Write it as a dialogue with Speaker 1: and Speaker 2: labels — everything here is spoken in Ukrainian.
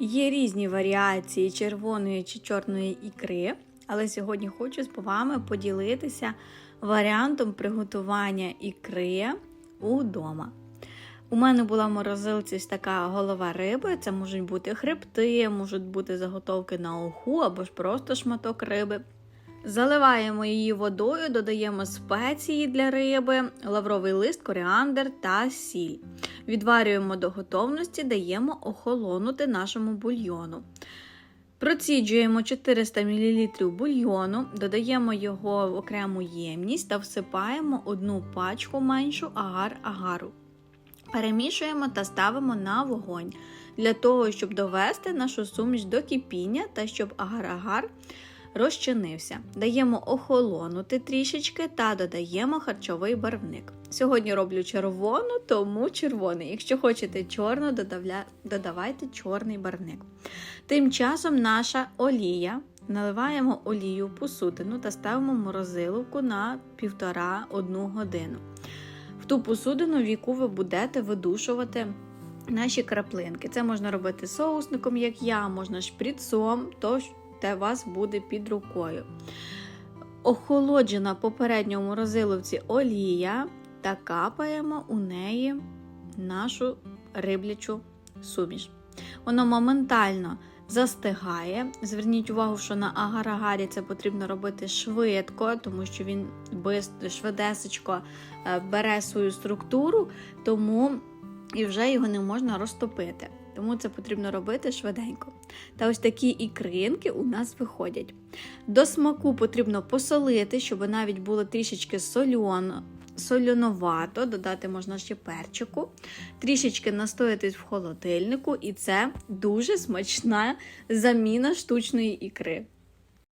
Speaker 1: Є різні варіації червоної чи чорної ікри, але сьогодні хочу з вами поділитися варіантом приготування ікри удома. У мене була в морозилці така голова риби. Це можуть бути хребти, можуть бути заготовки на уху або ж просто шматок риби. Заливаємо її водою, додаємо спеції для риби, лавровий лист, коріандр та сіль. Відварюємо до готовності, даємо охолонути нашому бульйону. Проціджуємо 400 мл бульйону, додаємо його в окрему ємність та всипаємо одну пачку меншу агар-агару. Перемішуємо та ставимо на вогонь для того, щоб довести нашу суміш до кипіння та щоб агар-агар розчинився. Даємо охолонути трішечки та додаємо харчовий барвник. Сьогодні роблю червону, тому червоний. Якщо хочете чорну, додавайте чорний барвник. Тим часом наша олія. Наливаємо олію посудину та ставимо морозиловку на 1,5-1 годину. В ту посудину, в яку ви будете видушувати наші краплинки. Це можна робити соусником, як я, можна шприцом, то те вас буде під рукою. Охолоджена попередньо в морозиловці олія та капаємо у неї нашу риблячу суміш. Воно моментально застигає. Зверніть увагу, що на агарагарі це потрібно робити швидко, тому що він швидесечко бере свою структуру, тому і вже його не можна розтопити. Тому це потрібно робити швиденько. Та ось такі ікринки у нас виходять. До смаку потрібно посолити, щоб навіть було трішечки сольоно, соляновато, додати можна ще перчику, трішечки настоятись в холодильнику, і це дуже смачна заміна штучної ікри.